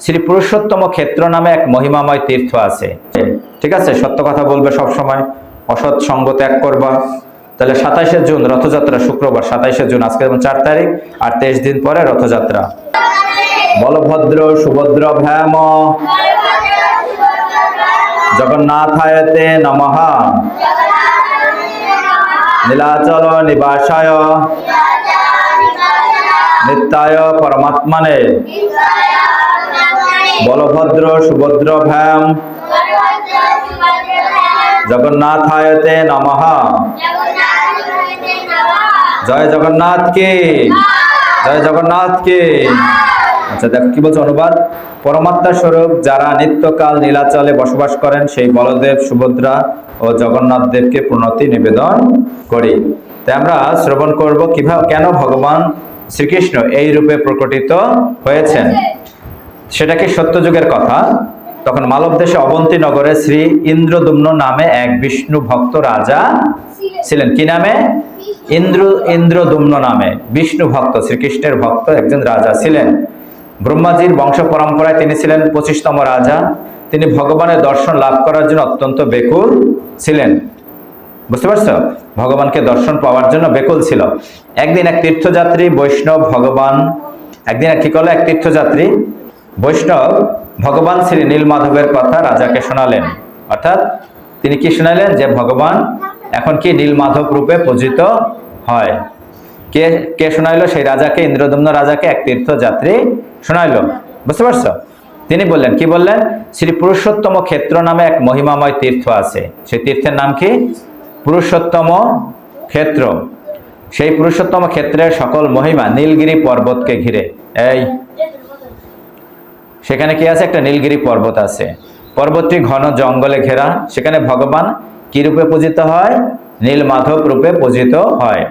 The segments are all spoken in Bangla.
শ্রী পুরুষোত্তম ক্ষেত্র নামে এক মহিমাময় তীর্থ আছে। ঠিক আছে, সত্য কথা বলবে সব সময় অসৎ সঙ্গ ত্যাগ করবা। তাহলে সাতাইশে জুন, রথযাত্রা, শুক্রবার, সাতাইশে জুন, আজকে যেমন চার তারিখ, আর তেইশ দিন পরে রথযাত্রা। বলভদ্র সুভদ্র ভ্যাম। জগন্নাথায়তে নমঃ। নীলাচল নিবাসায়। নিত্যায় পরমাত্মনে। বলভদ্র সুভদ্র ভ্যাম জগন্নাথায়তে নমঃ। জয় জগন্নাথ কে। জয় জগন্নাথ কে। আচ্ছা দেখো, কি বলছে অনুবাদ? পরমাত্মা স্বরূপ যারা নিত্যকাল নীলাচলে বসবাস করেন, সেই বলদেব, সুভদ্রা ও জগন্নাথ দেবকে প্রণতি নিবেদন করি। তাই আমরা শ্রবণ করব কীভাবে, কেন ভগবান শ্রীকৃষ্ণ এই রূপে প্রকটিত হয়েছেন? সেটা কি সত্যযুগের কথা। তখন মালব দেশে অবন্তী নগরে শ্রী ইন্দ্রদুম্ন নামে এক বিষ্ণু ভক্ত রাজা ছিলেন। কি নামে? ইন্দ্র, ইন্দ্রদুম্ন নামে। বিষ্ণু ভক্ত, শ্রীকৃষ্ণের ভক্ত একজন রাজা ছিলেন। ব্রহ্মাজির বংশ পরম্পরায় তিনি ছিলেন পঁচিশতম রাজা। তিনি ভগবানের দর্শন লাভ করার জন্য অত্যন্ত বেকুল ছিলেন। বুঝতে পারছ? ভগবানকে দর্শন পাওয়ার জন্য বেকুল ছিল। একদিন এক তীর্থযাত্রী বৈষ্ণব ভগবান, একদিন এক কি করল? এক তীর্থযাত্রী বৈষ্ণব ভগবান শ্রী নীলমাধবের কথা রাজাকে শোনালেন। অর্থাৎ তিনি কি শোনালেন? যে ভগবান এখন কি নীলমাধব রূপে পূজিত হয়। কে কে শোনাইলো? সেই রাজাকে, ইন্দ্রদম্ন রাজাকে, এক তীর্থযাত্রী শোনাইল। বুঝতে পারছ? তিনি বললেন, কি বললেন? শ্রী পুরুষোত্তম ক্ষেত্র নামে এক মহিমাময় তীর্থ আছে। সেই তীর্থের নাম কি? পুরুষোত্তম ক্ষেত্র। সেই পুরুষোত্তম ক্ষেত্রের সকল মহিমা নীলগিরি পর্বতকে ঘিরে। এই সেখানে কি আছে? একটা নীলগিরি পর্বত আছে। পর্বতটি ঘন জঙ্গলে ঘেরা। সেখানে ভগবান কি রূপে পূজিত হয়? নীল মাধব রূপে পূজিত হয়।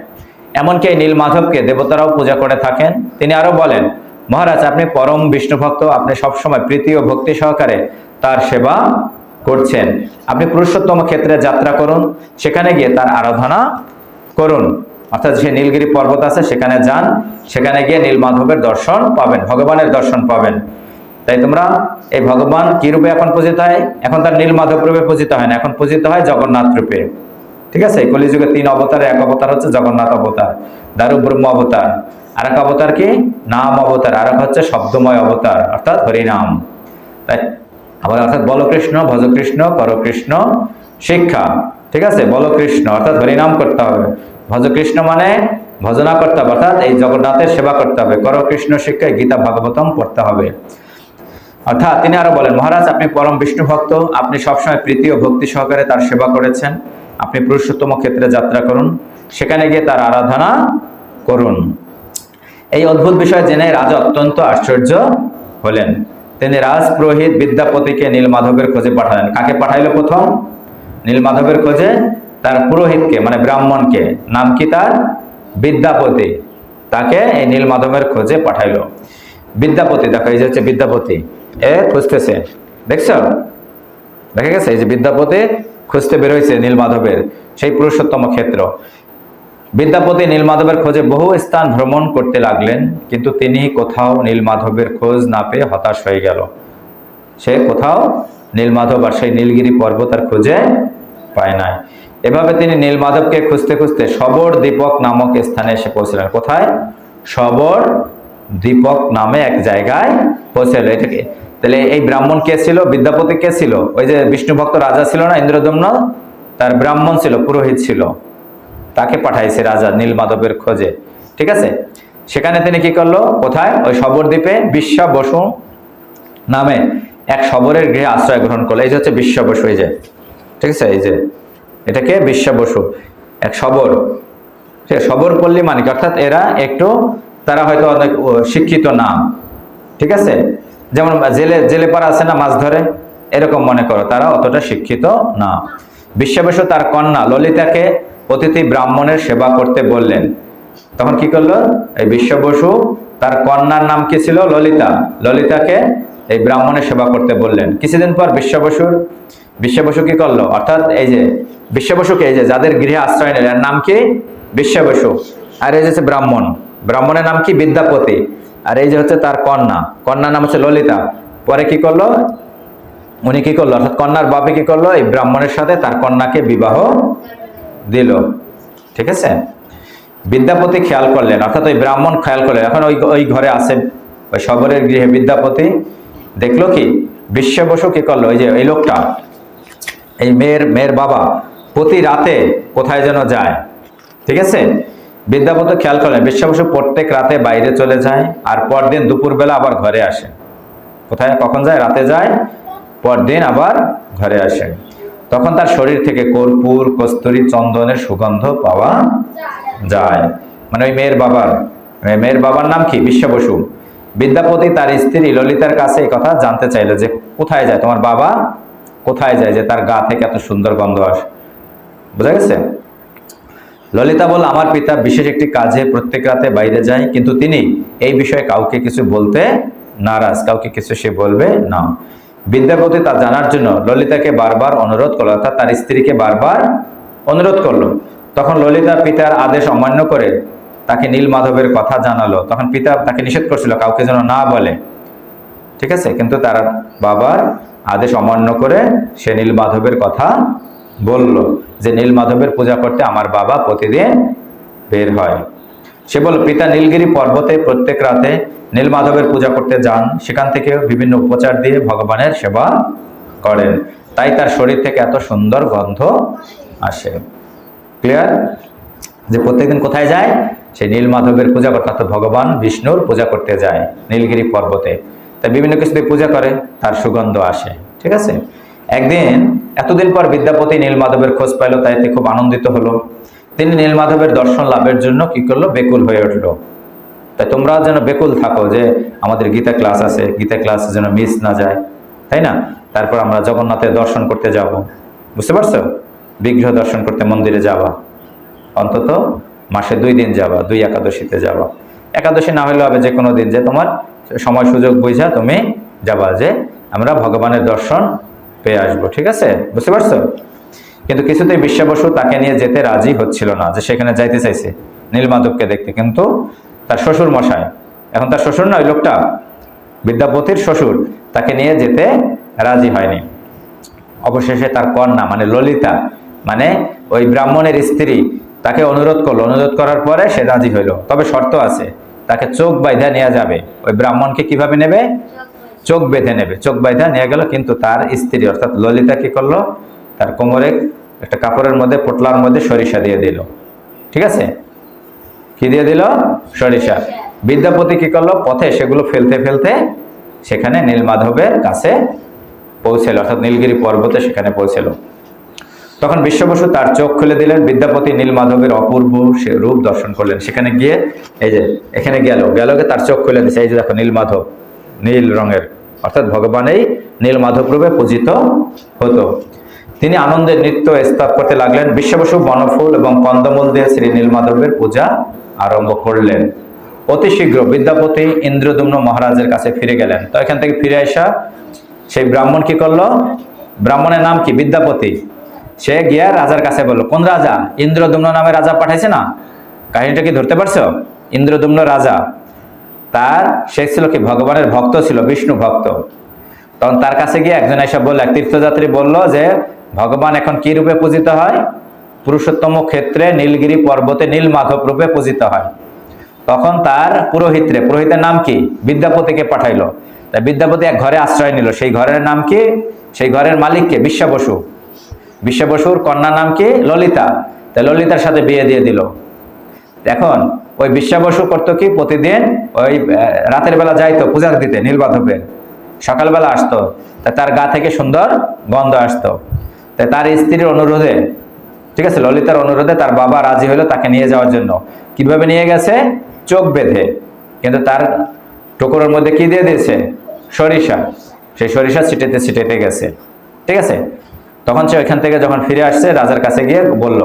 এমনকি এই নীল মাধবকে দেবতারাও পূজা করে থাকেন। তিনি আরও বলেন, মহারাজ, আপনি পরম বিষ্ণু ভক্ত। আপনি সবসময় প্রীতি ও ভক্তি সহকারে তার সেবা করছেন। আপনি পুরুষোত্তম ক্ষেত্রে যাত্রা করুন। সেখানে গিয়ে তার আরাধনা করুন। অর্থাৎ যে নীলগিরি পর্বত আছে, সেখানে যান। সেখানে গিয়ে নীল মাধবের দর্শন পাবেন, ভগবানের দর্শন পাবেন। তাই তোমরা, এই ভগবান কি রূপে এখন পূজিত হয়? এখন তার নীল মাধব রূপে পূজিত হয় না, এখন পূজিত হয় জগন্নাথ রূপে। ঠিক আছে? কলিযুগে তিন অবতারে, এক অবতার হচ্ছে জগন্নাথ অবতার দারু ব্রহ্ম অবতার। আর এক অবতার কি? নাম অবতার আর এক হচ্ছে শব্দময় অবতার, অর্থাৎ হরিনাম। তাই আবার অর্থাৎ বল কৃষ্ণ ভজ কৃষ্ণ কর কৃষ্ণ শিক্ষা। ঠিক আছে? বল কৃষ্ণ অর্থাৎ হরিনাম করতে হবে। ভজ কৃষ্ণ মানে ভজনা করতে হবে, অর্থাৎ এই জগন্নাথের সেবা করতে হবে। কর কৃষ্ণ শিক্ষায় গীতা ভাগবতম পড়তে হবে। অর্থাৎ তিনি আরও বলেন, মহারাজ, আপনি পরম বিষ্ণু ভক্ত। আপনি সবসময় প্রীতি ও ভক্তি সহকারে তার সেবা করেছেন। আপনি পুরুষোত্তম ক্ষেত্রে যাত্রা করুন। সেখানে গিয়ে তার আরাধনা করুন। এই অদ্ভুত বিষয় জেনে রাজা অত্যন্ত আশ্চর্য হলেন। তিনি রাজ রাজপুরোহিত বিদ্যাপতিকে নীলমাধবের খোঁজে পাঠালেন। কাকে পাঠাইলো প্রথম? নীলমাধবের খোঁজে তার পুরোহিতকে মানে ব্রাহ্মণকে। নাম কি তার? বিদ্যাপতি। তাকে এই নীলমাধবের খোঁজে পাঠাইলো। বিদ্যাপতি, দেখো, এই যে হচ্ছে বিদ্যাপতি। এ খুঁজতেছে। দেখছ? দেখা গেছে, এই যে বিদ্যাপতি খুঁজতে বেরোইছে নীলমাধবের, সেই পুরুষোত্তম ক্ষেত্র। বিদ্যাপতি নীলমাধবের খোঁজে বহু স্থান ভ্রমণ করতে লাগলেন, কিন্তু তিনি কোথাও নীলমাধবের খোঁজ না পেয়ে হতাশ হয়ে গেল। সে কোথাও নীলমাধব আর সেই নীলগিরি পর্বত আর খুঁজে পায় নাই। এভাবে তিনি নীলমাধবকে খুঁজতে খুঁজতে সবর দীপক নামক স্থানে এসে পৌঁছলেন। কোথায়? সবর দীপক নামে এক জায়গায় পৌঁছালো। এটাকে তাহলে এই ব্রাহ্মণ কে ছিল? বিদ্যাপতি কে ছিল? ওই যে বিষ্ণু ভক্ত রাজা ছিল না, ইন্দ্রদম্ন? তার ব্রাহ্মণ ছিল, পুরোহিত ছিল। তাকে পাঠাইছে রাজা নীলমাধবের খোঁজে। ঠিক আছে? সেখানে তিনি কি করল? কোথায়? ওই সবরদ্বীপে বিশ্বা বসু নামে এক সবরের গৃহে আশ্রয় গ্রহণ করল। এই যে হচ্ছে বিশ্ব বসু, এই যে। ঠিক আছে? এই যে। এটাকে বিশ্ব বসু, এক সবর। ঠিক আছে? সবর পল্লী মানে অর্থাৎ এরা একটু, তারা হয়তো অনেক শিক্ষিত না ঠিক আছে? যেমন জেলে জেলে পাড়া আছে না, মাছ ধরে? এরকম মনে করো, তারা অতটা শিক্ষিত না। বিশ্বাবসু তার কন্যা ললিতাকে অতিথি ব্রাহ্মণের সেবা করতে বললেন। তখন কি করল? এই বিশ্ব বসু তার কন্যার নাম কি ছিল? ললিতা। ললিতাকে এই ব্রাহ্মণের সেবা করতে বললেন। কিছুদিন পর বিশ্ব বসুর বিশ্ব বসু কি করল? অর্থাৎ এই যে বিশ্ব বসুকে এই যে যাদের গৃহে আশ্রয় নিলেন নাম কি? বিশ্ব বসু আর এই যে ব্রাহ্মণ। ব্রাহ্মণের নাম কি? বিদ্যাপতি। আর এই যে হচ্ছে তার কন্যা। কন্যার নাম হচ্ছে ললিতা। পরে কি করল? উনি কি করল? অর্থাৎ কন্যার বাপে কি করল? এই ব্রাহ্মণের সাথে তার কন্যাকে বিবাহ দিল। ঠিক আছে? বিদ্যাপতি খেয়াল করলেন। অর্থাৎ ওই ব্রাহ্মণ খেয়াল করলেন। এখন ওই ওই ঘরে আছে ওই শবরের গৃহে বিদ্যাপতি। দেখল কি? বিশ্ব বসু কি করল? ওই যে এই লোকটা, এই মেয়ের মেয়ের বাবা প্রতি রাতে কোথায় যেন যায়। ঠিক আছে? বিদ্যাপতি খেয়াল করলেন বিশ্ব বসু প্রত্যেক রাতে বাইরে চলে যায় আর পরদিন দুপুরবেলা আবার ঘরে আসে। কোথায়? কখন যায়? রাতে যায়, পরদিন আবার ঘরে আসে। তখন তার শরীর থেকে কর্পূর, কস্তুরি, চন্দনের সুগন্ধ পাওয়া যায়। মানে ওই মেয়ের বাবার মেয়ের বাবার নাম কি? বিশ্ব বসু। বিদ্যাপতি তার স্ত্রী ললিতার কাছে এই কথা জানতে চাইলো যে, কোথায় যায়? তোমার বাবা কোথায় যায় যে তার গা থেকে এত সুন্দর গন্ধ আসে? বোঝা গেছে? ললিতা বলল, আমার পিতা বিশেষ একটি কাজে প্রত্যেক রাতে বাইরে যায়, কিন্তু তিনি এই বিষয়ে কাউকে কিছু বলতে নারাজ, কাউকে কিছু সে বলবে না। বিদ্যাপতি তা জানার জন্য ললিতাকে বারবার অনুরোধ করল, অর্থাৎ তার স্ত্রীকে বারবার অনুরোধ করল। তখন ললিতা পিতার আদেশ অমান্য করে তাকে নীল মাধবের কথা জানালো। তখন পিতা তাকে নিষেধ করছিল, কাউকে যেন না বলে। ঠিক আছে? কিন্তু তার বাবার আদেশ অমান্য করে সে নীল মাধবের কথা বলল যে নীল মাধবের পূজা করতে আমার বাবা প্রতিদিন বের হয়। সে বলল, পিতা নীলগিরি পর্বতে প্রত্যেক রাতে নীল মাধবের পূজা করতে যান। সেখান থেকে বিভিন্ন উপচার দিয়ে ভগবানের সেবা করেন। তাই তার শরীর থেকে এত সুন্দর গন্ধ আসে। ক্লিয়ার যে, প্রত্যেকদিন কোথায় যায়? সে নীল মাধবের পূজা করতে, অর্থাৎ ভগবান বিষ্ণুর পূজা করতে যায় নীলগিরি পর্বতে। তাই বিভিন্ন কিছুতে পূজা করে, তার সুগন্ধ আসে। ঠিক আছে? একদিন, এতদিন পর বিদ্যাপতি নীল মাধবের খোঁজ পাইল তাইতে খুব আনন্দিত হলো। তিনি নীল মাধবের দর্শন লাভের জন্য কি করল? বেকুল হয়ে উঠল। তাই তোমরা যেন বেকুল থাকো যে আমাদের গীতা ক্লাস আছে, গীতা ক্লাস যেন মিস না যায়, তাই না? তারপর আমরা জগন্নাথের দর্শন করতে যাব। বুঝতে পারছ? বিগ্রহ দর্শন করতে মন্দিরে যাবা। অন্তত মাসে দুই দিন যাবা, দুই একাদশীতে যাবা। একাদশী না হলেও হবে যে কোনো দিন যে তোমার সময় সুযোগ বুঝা তুমি যাবা যে আমরা ভগবানের দর্শন পেয়ে আসব, ঠিক আছে? বুঝতে পারছ? কিন্তু কিছুতেই বিশ্বাবসু তাকে নিয়ে যেতে রাজি হচ্ছিল না, যে সেখানে যাইতে চাইছে, নীলমাধবকে দেখতে। কিন্তু তার শ্বশুর মশাই, এখন তার শ্বশুর না, ওই লোকটা, বিদ্যাপতির শ্বশুর, তাকে নিয়ে যেতে রাজি হয়নি। অবশেষে তার কন্যা মানে ললিতা মানে ওই ব্রাহ্মণের স্ত্রী, তাকে অনুরোধ করল। অনুরোধ করার পরে সে রাজি হইল। তবে শর্ত আছে, তাকে চোখ বাইধা নেওয়া যাবে। ওই ব্রাহ্মণকে কীভাবে নেবে? চোখ বেঁধে নেবে। চোখ বাইধা নিয়ে গেল, কিন্তু তার স্ত্রী, অর্থাৎ ললিতা কি করল? তার কোমরে একটা কাপড়ের মধ্যে, পোটলার মধ্যে সরিষা দিয়ে দিল। ঠিক আছে? কি দিয়ে দিল? সরিষা। বিদ্যাপতি কি করল? পথে সেগুলো ফেলতে ফেলতে সেখানে নীলমাধবের কাছে পৌঁছেল, অর্থাৎ নীলগিরি পর্বতে সেখানে পৌঁছেল। তখন বিশ্ববসু তার চোখ খুলে দিলেন। বিদ্যাপতি নীলমাধবের অপূর্ব সে রূপ দর্শন করলেন। সেখানে গিয়ে, এই যে, এখানে গেল। গেল তার চোখ খুলে দিচ্ছে এই যে দেখো, নীলমাধব, নীল রঙের। অর্থাৎ ভগবান এই নীলমাধব রূপে পূজিত হতো। তিনি আনন্দের নৃত্য স্থাপ করতে লাগলেন। বিশ্ববসু বনফুল এবং কন্দমূল দিয়ে শ্রী নীলমাধবের পূজা আরম্ভ করলেন। অতি শীঘ্র বিদ্যাপতি ইন্দ্রদুম্ন মহারাজের কাছে ফিরে গেলেন। তো এখান থেকে ফিরে আসা সেই ব্রাহ্মণ কি করল? ব্রাহ্মণের নাম কি? বিদ্যাপতি। সে গিয়া রাজার কাছে বলল, কোন রাজা? ইন্দ্রদুম্ন নামে রাজা পাঠাইছে না? কাহিনীটা কি ধরতে পারছ? ইন্দ্রদুম্ন রাজা। তার, সে ছিল কি ভগবানের ভক্ত ছিল, বিষ্ণু ভক্ত। তখন তার কাছে গিয়ে একজন এসে বলল, এক তীর্থযাত্রী বলল যে, ভগবান এখন কি রূপে পূজিত হয়? পুরুষোত্তম ক্ষেত্রে নীলগিরি পর্বতে নীল মাধব রূপে পূজিত হয়। তখন তার পুরোহিত্রে, পুরোহিতের নাম কি? বিদ্যাপতিকে পাঠাইলো। তাই বিদ্যাপতি এক ঘরে আশ্রয় নিল। সেই ঘরের নাম কি? সেই ঘরের মালিককে বিশ্ব বসু। বিশ্ব বসুর কন্যা নাম কি? ললিতা। তাই ললিতার সাথে বিয়ে দিয়ে দিল। এখন ওই বিশ্ব বসু করতো কি? প্রতিদিন ওই রাতের বেলা যাইতো পূজা দিতে নীলমাধবের সকালবেলা আসতো। তা তার গা থেকে সুন্দর গন্ধ আসতো। তাই তার স্ত্রীর অনুরোধে, ঠিক আছে, ললিতার অনুরোধে তার বাবা রাজি হলো তাকে নিয়ে যাওয়ার জন্য। কীভাবে নিয়ে গেছে? চোখ বেঁধে। কিন্তু তার টুকরোর মধ্যে কি দিয়ে দিয়েছে? সরিষা। সেই সরিষা ছিটেতে ছিটেতে গেছে। ঠিক আছে? তখন সে ওইখান থেকে যখন ফিরে আসছে, রাজার কাছে গিয়ে বলল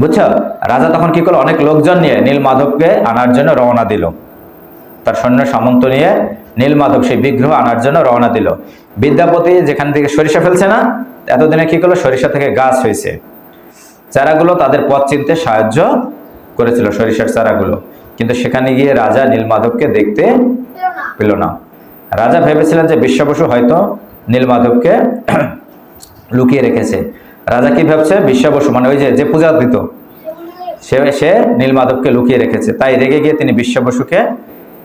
বুঝছ? রাজা তখন কি করল? অনেক লোকজন নিয়ে নীল মাধবকে আনার জন্য রওনা দিল। তার সৈন্য সামন্ত নিয়ে নীলমাধব সেই বিগ্রহ আনার জন্য রওনা দিল। বিদ্যাপতি যেখান থেকে সরিষা ফেলছে না, এতদিনে কি করল? সরিষা থেকে গাছ হয়েছে। চারাগুলো তাদের পথ চিনতে সাহায্য করেছিল সরিষার চারাগুলো। কিন্তু সেখানে গিয়ে রাজা নীলমাধবকে দেখতে পেল না। রাজা ভেবেছিলেন যে বিশ্বাবসু হয়তো নীলমাধবকে লুকিয়ে রেখেছে। রাজা কি ভাবছে? বিশ্বাবসু মানে ওই যে যে পূজা দিত সে সে নীলমাধবকে লুকিয়ে রেখেছে। তাই রেগে গিয়ে তিনি বিশ্বাবসুকে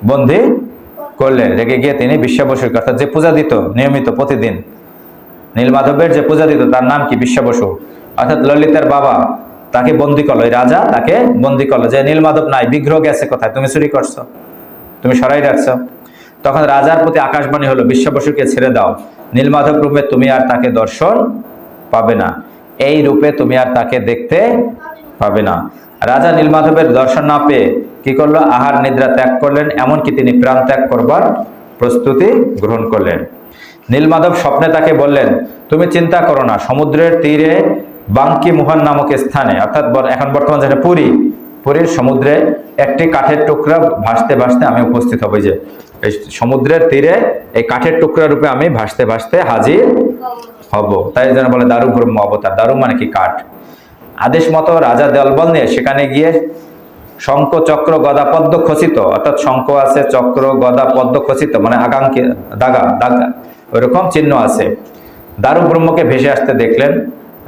বন্দি করলেন। রেগে গিয়ে তিনি বিশ্বাবসুকে অর্থাৎ যে পূজা দিত, নিয়মিত, প্রতিদিন নীলমাধবের যে পূজা দিত, তার নাম কি? বিশ্বাবসু। অর্থাৎ ললিতার বাবা তাকে বন্দি করল রাজা তাকে বন্দি করল যে নীলমাধব নাই, বিগ্রহ গেছে কোথায়? তুমি চুরি করছ, তুমি সরাই রাখছো। তখন রাজার প্রতি আকাশবাণী হলো, বিশ্বাবসুকে ছেড়ে দাও। নীলমাধব রূপে তুমি আর তাকে দর্শন পাবে না। এই রূপে তুমি আর তাকে দেখতে পাবে না। রাজা নীলমাধবের দর্শন না পেয়ে কি করল? আহার নিদ্রা ত্যাগ করলেন, এমনকি তিনি প্রাণ ত্যাগ করবার প্রস্তুতি গ্রহণ করলেন। নীলমাধব স্বপ্নে তাকে বললেন, তুমি চিন্তা করো না, সমুদ্রের তীরে বাঙ্কি মোহন নামক স্থানে, অর্থাৎ এখন বর্তমান যেটা পুরী, পুরীর সমুদ্রে একটি কাঠের টুকরা ভাসতে ভাসতে আমি উপস্থিত হব। যে সমুদ্রের তীরে এই কাঠের টুকরা রূপে আমি ভাসতে ভাসতে হাজির হব। তাই যেন বলে দারু ব্রহ্ম অবতার। দারু মানে কি কাঠ? আদেশ মতো রাজা দলবল নিয়ে সেখানে গিয়ে শঙ্খ, চক্র, গদা, পদ্ম খচিত, অর্থাৎ শঙ্খ আছে, চক্র, গদা, পদ্ম খচিত মানে আকাঙ্ক্ষী দাগা দাগা, ওইরকম চিহ্ন আছে। দারু ব্রহ্মকে ভেসে আসতে দেখলেন।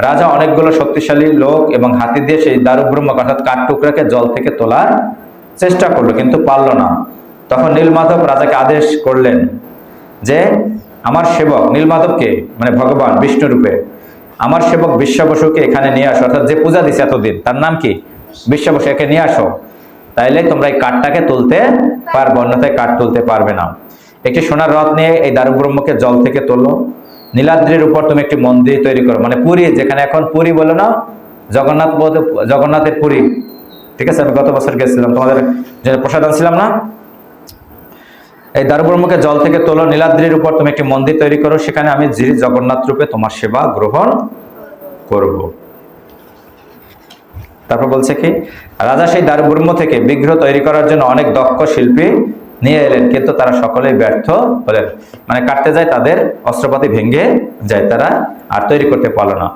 রাজা অনেকগুলো শক্তিশালী লোক এবং হাতি দিয়ে সেই দারু ব্রহ্ম অর্থাৎ কাঠ টুকরাকে জল থেকে তোলার চেষ্টা করল, কিন্তু পারল না। তখন নীলমাধব রাজাকে আদেশ করলেন যে আমার সেবক নীলমাধবকে মানে ভগবান বিষ্ণু রূপে, আমার সেবক বিশ্বাবসুকে এখানে নিয়ে আসো, অর্থাৎ যে পূজা দিছে এতদিন, তার নাম কি? বিশ্বাবসু, একে নিয়ে আসো। তাইলে তোমরা এই কাঠটাকে তুলতে পারবে, অন্যথায় কাঠ তুলতে পারবে না। একটি সোনার রথ নিয়ে এই দারু ব্রহ্মকে জল থেকে তোলো। নীলাদ্রির উপর তুমি একটি মন্দির তৈরি করো মানে পুরী, যেখানে এখন পুরী বলো না, জগন্নাথ জগন্নাথের পুরী। ঠিক আছে? আমি গত বছর গেছিলাম, তোমাদের যে প্রসাদ আনছিলাম না? এই দারুব্রহ্মকে জল থেকে তোলো, নীলাদ্রির উপর তুমি একটি মন্দির তৈরি করো, সেখানে আমি যিনি জগন্নাথ রূপে তোমার সেবা গ্রহণ করব। তারপর বলছে কি, রাজা সেই দারুব্রহ্ম থেকে বিগ্রহ তৈরি করার জন্য অনেক দক্ষ শিল্পী নিয়ে এলেন, কিন্তু তারা সকলেই ব্যর্থ হলেন। মানে কাটতে যায়, তাদের অস্ত্রপাতি ভেঙে যায়, তারা আর তৈরি করতে পারল না।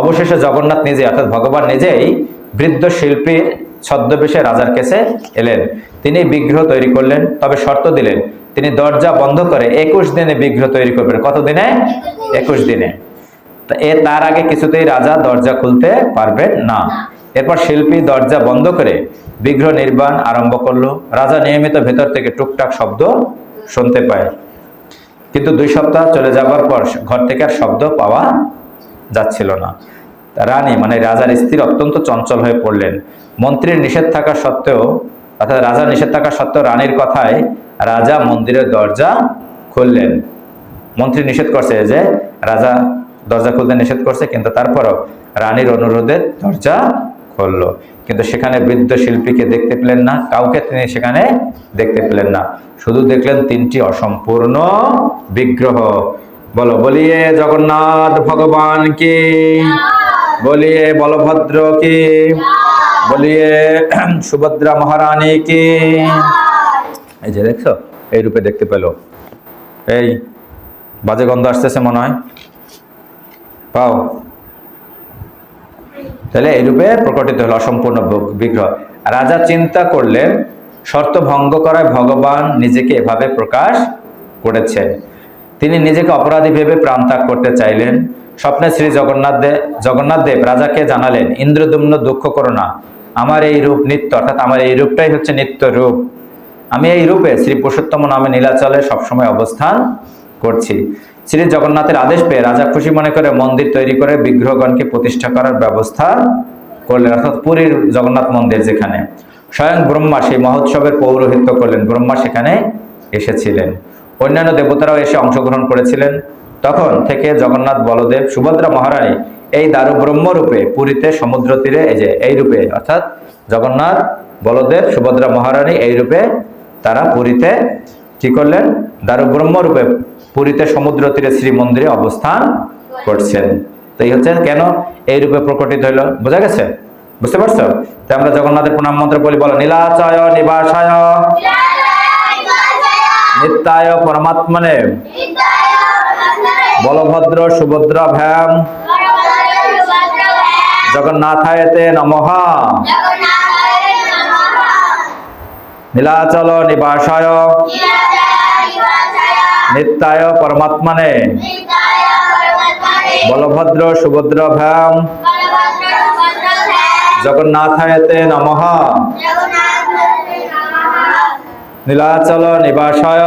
অবশেষে জগন্নাথ নিজে অর্থাৎ ভগবান নিজেই বৃদ্ধ শিল্পীর ছদ্মবেশে রাজার কাছে এলেন। তিনি বিগ্রহ তৈরি করলেন, তবে শর্ত দিলেন তিনি দরজা বন্ধ করে একুশ দিনে বিগ্রহ তৈরি করবেন। কত দিনে? একুশ দিনে। এ তার আগে কিছুতেই রাজা দরজা খুলতে পারবেন না। এরপর শিল্পী দরজা বন্ধ করে বিগ্রহ নির্মাণ আরম্ভ করল। রাজা নিয়মিত ভেতর থেকে টুকটাক শব্দ শুনতে পায়। কিন্তু দুই সপ্তাহ চলে যাবার পর ঘর থেকে আর শব্দ পাওয়া যাচ্ছিল না। রানী মানে রাজার স্ত্রী অত্যন্ত চঞ্চল হয়ে পড়লেন। মন্ত্রীর নিষেধ থাকা সত্ত্বেও, অর্থাৎ রাজার নিষেধ থাকা সত্ত্বেও রানীর কথায় রাজা মন্দিরের দরজা খুললেন। মন্ত্রী নিষেধ করছে যে রাজা দরজা খুলতে নিষেধ করছে, কিন্তু তারপরও রানীর অনুরোধে দরজা খুললো। কিন্তু সেখানে বৃদ্ধ শিল্পীকে দেখতে পেলেন না, কাউকে তিনি সেখানে দেখতে পেলেন না। শুধু দেখলেন তিনটি অসম্পূর্ণ বিগ্রহ। বলো, বলিয়ে জগন্নাথ ভগবান কি? বলিয়ে বলভদ্র কি? বলিয়ে সুভদ্রা মহারানী কি? এই যে দেখছ, এই রূপে দেখতে পেল। এই বাজে গন্ধ আসতেছে মনে হয়। পাও। তাহলে এই রূপে প্রকটিত হলো অসম্পূর্ণ বিগ্রহ। রাজা চিন্তা করলেন, শর্ত ভঙ্গ করায় ভগবান নিজেকে এভাবে প্রকাশ করেছেন। তিনি নিজেকে অপরাধী ভেবে প্রাণ ত্যাগ করতে চাইলেন। স্বপ্নে শ্রী জগন্নাথ দেব জগন্নাথ দেব রাজাকে জানালেন, ইন্দ্রদুম্ন দুঃখ করো না। আমার এই রূপ নিত্য, অর্থাৎ আমার এই রূপটাই হচ্ছে নিত্য রূপ। আমি এই রূপে শ্রী পুরুষোত্তম নামে নীলাচলে সবসময় অবস্থান করছি। শ্রী জগন্নাথের আদেশ পেয়ে রাজা খুশি মনে করে মন্দির তৈরি করে বিগ্রহগণকে প্রতিষ্ঠা করার ব্যবস্থা করলেন, অর্থাৎ পুরীর জগন্নাথ মন্দির যেখানে। স্বয়ং ব্রহ্মা সেই মহোৎসবের পৌরোহিত্য করলেন, ব্রহ্মা সেখানে এসেছিলেন। অন্যান্য দেবতারাও এসে অংশগ্রহণ করেছিলেন। তখন থেকে জগন্নাথ বলদেব সুভদ্রা মহারানী এই দারু ব্রহ্ম রূপে পুরীতে সমুদ্র তীরে এই যে, এই রূপে, অর্থাৎ জগন্নাথ বলদেব সুভদ্রা মহারানী এই রূপে তারা পুরীতে কি করলেন? দারু ব্রহ্ম পুরীতে সমুদ্র তীরে শ্রী মন্দিরে অবস্থান করছেন। তো এই হচ্ছে কেন এই রূপে প্রকটিত হইল বোঝা গেছে? বুঝতে পারছ? তো আমরা জগন্নাথের প্রণাম মন্ত্র বলি, বলো, নীলাচয় নিবাসায়। নিত্যায় পরমাত্মনে। বলভদ্র সুভদ্রা ভ্যাম জগন্নাথায়তে নমঃ। নীলাচল নিবাসায়। নিত্যায় পরমাত্মনে। বলভদ্র সুভদ্র ভ্যাম। জগন্নাথায়তে নমঃ। নীলাচল নিবাসায়।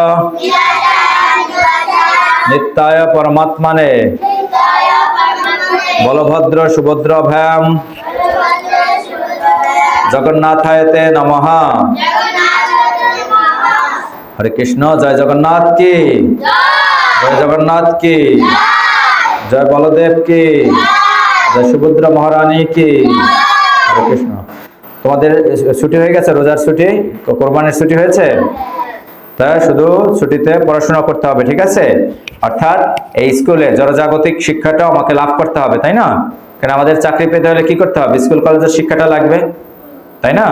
নিত্যায় পরমাত্মনে। বলভদ্র সুভদ্র ভ্যাম। জগন্নাথায়তে নমঃ। হরে কৃষ্ণ, জয় জগন্নাথ কি? জয় জগন্নাথ কি? জয় বলদেব কি? জয় সুভদ্রা মহারানী কি? হরে কৃষ্ণ। তোমাদের ছুটি হয়ে গেছে, রোজার ছুটি? কোরবানির ছুটি হয়েছে? তাই শুধু ছুটিতে পড়াশোনা করতে হবে, ঠিক আছে? অর্থাৎ এই স্কুলে জনজাগতিক শিক্ষাটাও আমাকে লাভ করতে হবে, তাই না? কারণ আমাদের চাকরি পেতে হলে কি করতে হবে? স্কুল, কলেজের শিক্ষাটা লাগবে, তাই না?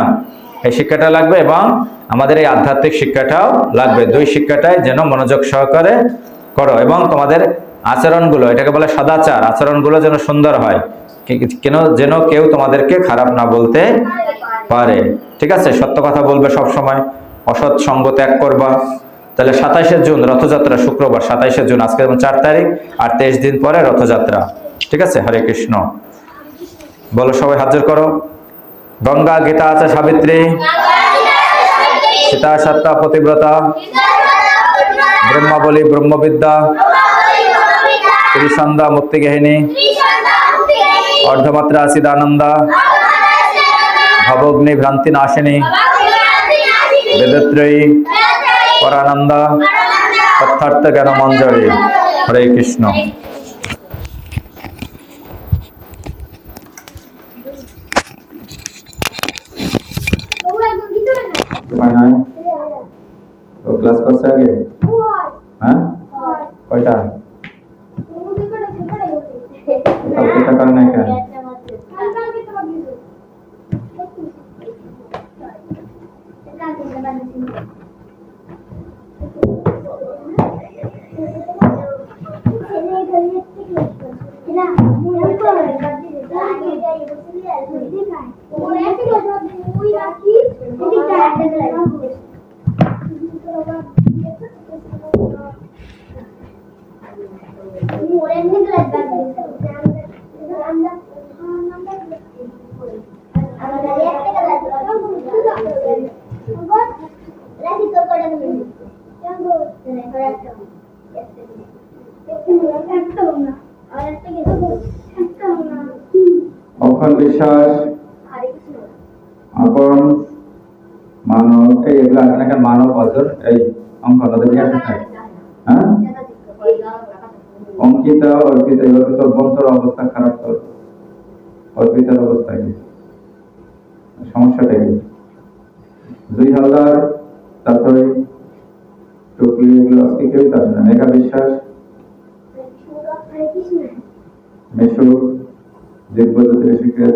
এই শিক্ষাটা লাগবে এবং আমাদের এই আধ্যাত্মিক শিক্ষাটাও লাগবে। দুই শিক্ষাটাই যেন মনোযোগ সহকারে করো এবং তোমাদের আচরণগুলো, এটাকে বলে সদাচার, আচরণগুলো যেন সুন্দর হয়। কেন যেন কেউ তোমাদেরকে খারাপ না বলতে পারে। ঠিক আছে? সত্য কথা বলবে সব সময় অসৎ সঙ্গ ত্যাগ করবা। তাহলে সাতাইশে জুন, রথযাত্রা, শুক্রবার, সাতাইশে জুন, আজকে যেমন চার তারিখ, আর তেইশ দিন পরে রথযাত্রা। ঠিক আছে? হরে কৃষ্ণ। বলো সবাই হাজির করো। গঙ্গা গীতা আছে সাবিত্রী। সীতা সত্তা পতিব্রতা, ব্রহ্মাবলী, ব্রহ্মবিদ্যা ত্রিসন্ধ্যা মুক্তিগেহিনী অর্ধমাত্রা আসিদানন্দা ভবগ্নি ভ্রান্তি নাশিনী, বেদত্রয়ী, পরানন্দা, তথার্থ জ্ঞান মঞ্জরি হরে কৃষ্ণ। ক্লাস করছে আগে হ্যাঁ কয়টা কালকে টাকা নাই কেন অক্ষর এই এগুলো আছে না মানব অজর এই অঙ্ক নিয়ে আসে নাই? হ্যাঁ? অঙ্কিতা, অর্পিতা এবার তো বন্তর অবস্থা খারাপ তো অর্পিতার অবস্থা কি? সমস্যাটা কি? দুই হাজার তারপরে টুকলি এগুলো আজকে কেউই তো আসে না, মেঘা বিশ্বাস মেসু দিব্যজ্যোতি ঋষিকেশ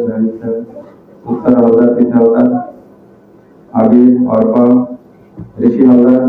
উত্তর হালদার পিতা হালদার আবির অর্পা ঋষি হালদার